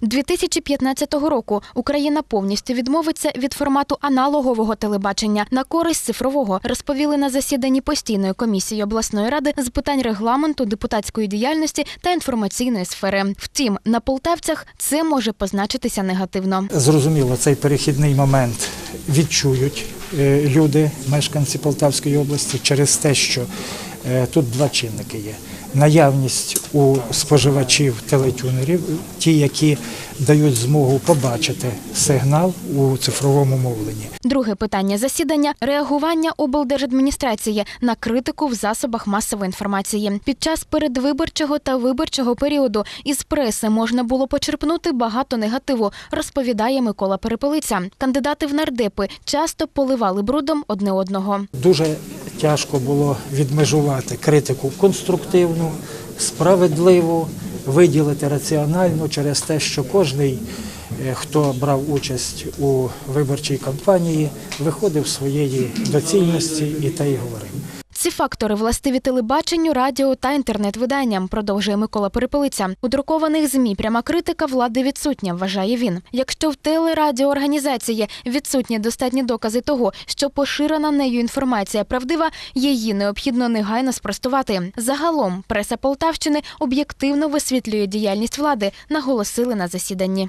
2015 року Україна повністю відмовиться від формату аналогового телебачення на користь цифрового, розповіли на засіданні постійної комісії обласної ради з питань регламенту, депутатської діяльності та інформаційної сфери. Втім, на полтавцях це може позначитися негативно. Зрозуміло, цей перехідний момент відчують е, люди, мешканці Полтавської області, через те, що тут два чинники є. Наявність у споживачів телетюнерів, ті, які дають змогу побачити сигнал у цифровому мовленні. Друге питання засідання реагування облдержадміністрації на критику в засобах масової інформації. Під час передвиборчого та виборчого періоду із преси можна було почерпнути багато негативу, розповідає Микола Перепелиця. Кандидати в нардепи часто поливали брудом одне одного. Дуже тяжко було відмежувати критику конструктивну, справедливу, виділити раціонально через те, що кожний, е, хто брав участь у виборчій кампанії, виходив своєї доцільності і те й говорив. Ці фактори властиві телебаченню, радіо та інтернет-виданням, продовжує Микола Перепелиця. У друкованих змі пряма критика влади відсутня, вважає він. Якщо в телерадіоорганізації відсутні достатні докази того, що поширена нею інформація правдива, її необхідно негайно спростувати. Загалом преса Полтавщини об'єктивно висвітлює діяльність влади, наголосили на засіданні.